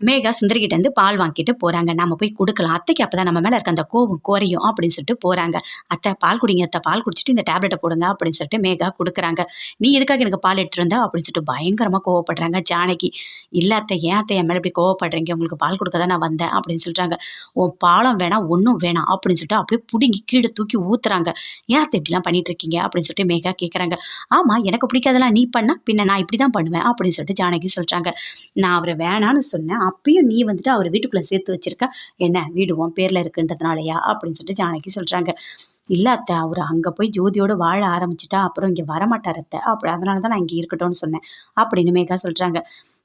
மேகா சுந்தரிக்கிட்ட இருந்து பால் வாங்கிட்டு போறாங்க. நம்ம போய் கொடுக்கலாம். அத்தைக்கு அப்பதான் நம்ம மேல இருக்க அந்த கோவம் குறையும் அப்படின்னு சொல்லிட்டு போறாங்க. அத்தை பால் குடிங்க அத்தை பால் குடிச்சிட்டு இந்த டேப்லெட்டை போடுங்க அப்படின்னு சொல்லிட்டு மேகா கொடுக்குறாங்க. நீ எதுக்காக எனக்கு பால் எடுத்துகிட்டு வந்த? அப்படின்னு சொல்லிட்டு பயங்கரமா கோவப்படுறாங்க ஜானகி. இல்ல அத்தை ஏன் அத்தை என் மேல இப்படி கோவப்படுறீங்க? உங்களுக்கு பால் கொடுக்க தான் நான் வந்தேன் அப்படின்னு சொல்றாங்க. உன் பாலம் வேணாம் ஒன்றும் வேணாம் அப்படின்னு சொல்லிட்டு அப்படியே பிடுங்கி கீழே தூக்கி ஊத்துறாங்க. ஏன் அத்தை இப்படிலாம் பண்ணிட்டு இருக்கீங்க? அப்படின்னு சொல்லிட்டு மேகா கேட்குறாங்க ஆமா எனக்கு பிடிக்காதெல்லாம் நீ பண்ணா பின்ன நான் இப்படி தான் பண்ணுவேன் அப்படின்னு சொல்லிட்டு ஜானகி சொல்றாங்க. நான் அவரை வேணான்னு சொன்னேன். அப்பயும் நீ வந்துட்டு அவர் வீட்டுக்குள்ளே சேர்த்து வச்சிருக்க. என்ன வீடு உன் பேரில் இருக்குன்றதுனாலயா? அப்படின்னு சொல்லிட்டு ஜானகி சொல்கிறாங்க இல்லை அத்தை அவர் அங்கே போய் ஜோதியோடு வாழ ஆரம்பிச்சிட்டா அப்புறம் இங்கே வரமாட்டார் அத்தை. அப்படி அதனால தான் நான் இங்கே இருக்கட்டும்னு சொன்னேன். அப்படின்னு மேகா சொல்கிறாங்க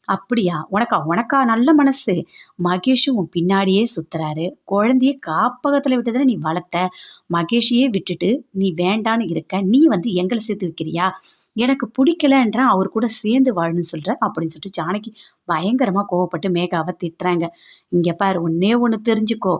அப்படியா? உனக்கா? உனக்கா? நல்ல மனசு. மகேஷும் உன் பின்னாடியே சுத்துறாரு. குழந்தைய காப்பகத்தில் விட்டதில் நீ வளர்த்த. மகேஷையே விட்டுட்டு நீ வேண்டான்னு இருக்க. நீ வந்து எங்களை சேர்த்து வைக்கிறியா? எனக்கு பிடிக்கலன்ற அவர் கூட சேர்ந்து வாழணும்னு சொல்கிற அப்படின்னு சொல்லிட்டு ஜானகி பயங்கரமாக கோவப்பட்டு மேகாவை திட்டுறாங்க. இங்கே பாரு ஒன்னே ஒன்று தெரிஞ்சுக்கோ.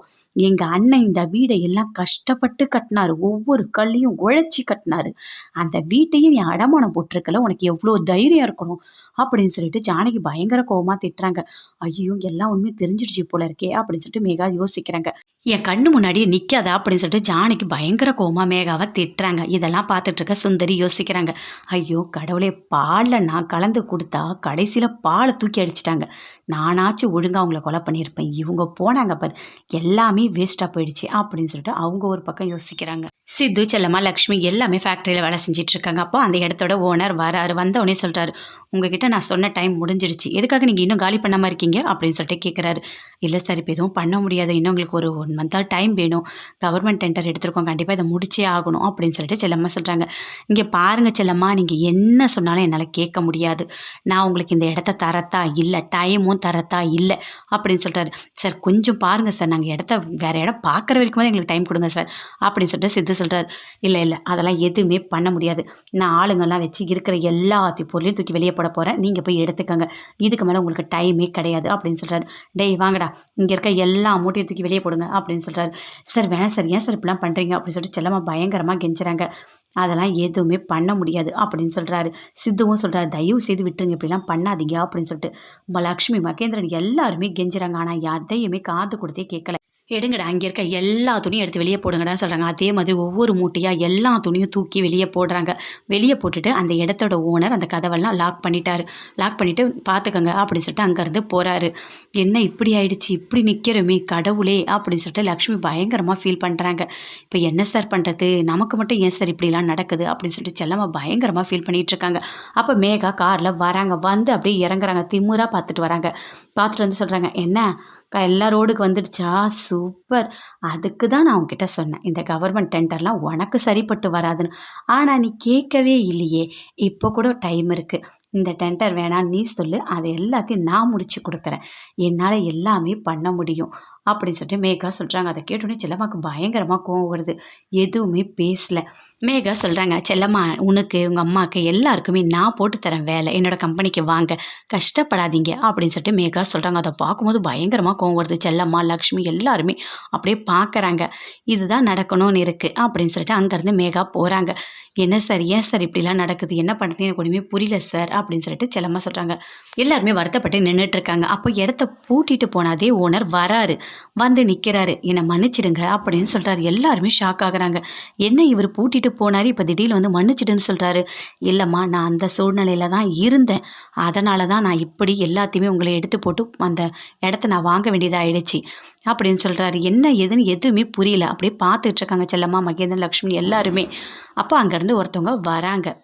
எங்கள் அண்ணன் இந்த வீடை எல்லாம் கஷ்டப்பட்டு கட்டினாரு. ஒவ்வொரு கல்லையும் உழைச்சி கட்டினாரு. அந்த வீட்டையும் நீ அடமானம் போட்டிருக்கல உனக்கு எவ்வளோ தைரியம் இருக்கணும்? அப்படின்னு சொல்லிட்டு ஜானகி பயங்கர கோவமாக திட்டுறாங்க. ஐயோ எல்லாம் உண்மையும் தெரிஞ்சிடுச்சு போல இருக்கே அப்படின்னு சொல்லிட்டு மேகா யோசிக்கிறாங்க. என் கண்ணு முன்னாடியே நிற்காத அப்படின்னு சொல்லிட்டு ஜானிக்கு பயங்கர கோமா மேகாவை திட்டுறாங்க. இதெல்லாம் பார்த்துட்ருக்க சுந்தரி யோசிக்கிறாங்க. ஐயோ கடவுளே பாலில் நான் கலந்து கொடுத்தா கடைசியில் பாலை தூக்கி அடிச்சிட்டாங்க. நானாச்சும் ஒழுங்காக அவங்கள கொலை பண்ணியிருப்பேன். இவங்க போனாங்க பாரு எல்லாமே வேஸ்ட்டாக போயிடுச்சு அப்படின்னு சொல்லிட்டு அவங்க ஒரு பக்கம் யோசிக்கிறாங்க. சித்து செல்லம்மா லக்ஷ்மி எல்லாமே ஃபேக்ட்ரியில் வேலை செஞ்சுட்டு இருக்காங்க அப்போ அந்த இடத்தோட ஓனர் வராரு. வந்தவொடனே சொல்கிறாரு உங்ககிட்ட நான் சொன்ன டைம் முடிஞ்சிடுச்சு. எதுக்காக நீங்கள் இன்னும் காலி பண்ணாமல் இருக்கீங்க? அப்படின்னு சொல்லிட்டு கேட்குறாரு இல்லை சார் இப்போ எதுவும் பண்ண முடியாது. இன்னும் உங்களுக்கு ஒரு ஒன் மந்த்தாக டைம் வேணும். கவர்மெண்ட் டெண்டர் எடுத்திருக்கோம். கண்டிப்பாக இதை முடிச்சே ஆகணும் அப்படின்னு சொல்லிட்டு செல்லம்மா சொல்கிறாங்க இங்கே பாருங்கள் செல்லம்மா நீங்கள் என்ன சொன்னாலும் என்னால் கேட்க முடியாது. நான் உங்களுக்கு இந்த இடத்த தரத்தா இல்லை டைமும் தரத்தா இல்லை அப்படின்னு சொல்கிறாரு சார் கொஞ்சம் பாருங்கள் சார். நாங்கள் இடத்த வேறு இடம் பார்க்குற வரைக்கும் எங்களுக்கு டைம் கொடுங்க சார். அப்படின்னு சொல்லிட்டு சித்து சொல்கிறார் இல்லை இல்லை. அதெல்லாம் எதுவுமே பண்ண முடியாது. நான் ஆளுங்கள்லாம் வச்சு இருக்கிற எல்லாத்தையும் பொருளையும் தூக்கி வெளியே போட போகிறேன் நீங்கள் போய் எடுத்துக்கோங்க. இதுக்கு மேலே உங்களுக்கு டைமே கிடையாது. அப்படின்னு சொல்கிறாரு டேய் வாங்கடா. இங்கே இருக்க எல்லா மூட்டையும் தூக்கி வெளியே போடுங்க. அப்படின்னு சொல்கிறாரு சார் வேணாம் சார். ஏன் சார் இப்படிலாம் பண்ணுறீங்க அப்படின்னு சொல்லிட்டு செல்லம்மா பயங்கரமாக கெஞ்சுறாங்க. அதெல்லாம் எதுவுமே பண்ண முடியாது. அப்படின்னு சொல்கிறாரு சித்துவும் சொல்கிறாரு தயவு செய்து விட்டுருங்க. இப்படிலாம் பண்ணாதீங்க. அப்படின்னு சொல்லிட்டு லக்ஷ்மி மகேந்திரன் எல்லாருமே கெஞ்சுறாங்க. ஆனால் எதையுமே காது கொடுத்தே கேட்கல எடுங்கடா அங்கே இருக்க எல்லா துணியும் எடுத்து வெளியே போடுங்கடான்னு சொல்கிறாங்க அதே மாதிரி ஒவ்வொரு மூட்டையாக எல்லா துணியும் தூக்கி வெளியே போடுறாங்க. வெளியே போட்டுட்டு அந்த இடத்தோட ஓனர் அந்த கதவெல்லாம் லாக் பண்ணிட்டாரு. லாக் பண்ணிவிட்டு பார்த்துக்கோங்க அப்படின்னு சொல்லிட்டு அங்கேருந்து போகிறாரு என்ன இப்படி ஆயிடுச்சு? இப்படி நிற்கிறோமே கடவுளே அப்படின்னு சொல்லிட்டு லக்ஷ்மி பயங்கரமாக ஃபீல் பண்ணுறாங்க இப்போ என்ன சார் பண்ணுறது நமக்கு மட்டும் ஏன் சார் இப்படிலாம் நடக்குது? அப்படின்னு சொல்லிட்டு செல்லம்மா பயங்கரமாக ஃபீல் பண்ணிகிட்டு இருக்காங்க. அப்போ மேகா காரில் வராங்க. வந்து அப்படியே இறங்குறாங்க. திமுறாக பார்த்துட்டு வராங்க. பார்த்துட்டு வந்து சொல்கிறாங்க என்ன? எல்லா ரோடுக்கு வந்துடுச்சா? சூப்பர். அதுக்கு தான் நான் உங்ககிட்ட சொன்னேன். இந்த கவர்மெண்ட் டெண்டர்லாம் உனக்கு சரிப்பட்டு வராதுன்னு. ஆனால் நீ கேட்கவே இல்லையே. இப்போ கூட டைம் இருக்குது இந்த டெண்டர் வேணான்னு நீ சொல்லு. அதை எல்லாத்தையும் நான் முடிச்சு கொடுக்குறேன். என்னால் எல்லாமே பண்ண முடியும். அப்படின்னு சொல்லிட்டு மேகா சொல்கிறாங்க அதை கேட்டோன்னே செல்லம்மாக்கு பயங்கரமாக கோவம் வருது. எதுவுமே பேசலை. மேகா சொல்கிறாங்க செல்லம்மா உனக்கு உங்கள் அம்மாவுக்கு எல்லாருக்குமே நான் போட்டு தரேன் வேலை. என்னோடய கம்பெனிக்கு வாங்க. கஷ்டப்படாதீங்க. அப்படின்னு சொல்லிட்டு மேகா சொல்கிறாங்க அதை பார்க்கும்போது பயங்கரமாக கோவம் வருது. செல்லம்மா லக்ஷ்மி எல்லாருமே அப்படியே பார்க்குறாங்க இதுதான் நடக்கணும்னு இருக்குது அப்படின்னு சொல்லிட்டு அங்கேருந்து மேகா போகிறாங்க என்ன சார்? ஏன் சார் இப்படிலாம் நடக்குது? என்ன பண்ணுறது எனக்கு ஒன்றுமே புரியல சார். அப்படின்னு சொல்லிட்டு செல்லம்மா சொல்கிறாங்க எல்லாருமே வருத்தப்பட்டு நின்றுட்டு இருக்காங்க அப்போ இடத்த பூட்டிட்டு போனாதே ஓனர் வராரு. வந்து நிற்கிறாரு என்னை மன்னிச்சிடுங்க அப்படின்னு சொல்கிறாரு எல்லாருமே ஷாக் ஆகுறாங்க. என்ன இவர் பூட்டிட்டு போனார்? இப்போ திடீர்னு வந்து மன்னிச்சிடுன்னு சொல்கிறாரு இல்லைம்மா நான் அந்த சூழ்நிலையில் தான் இருந்தேன். அதனால தான் நான் இப்படி எல்லாத்தையுமே உங்களை எடுத்து போட்டு அந்த இடத்த நான் வாங்க வேண்டியதாகிடுச்சு அப்படின்னு சொல்கிறாரு என்ன எதுன்னு எதுவுமே புரியல. அப்படியே பார்த்துட்டு இருக்காங்க செல்லம்மா மகேந்திரன் லக்ஷ்மி எல்லாருமே. அப்போ அங்கேருந்து ஒருத்தவங்க வராங்க.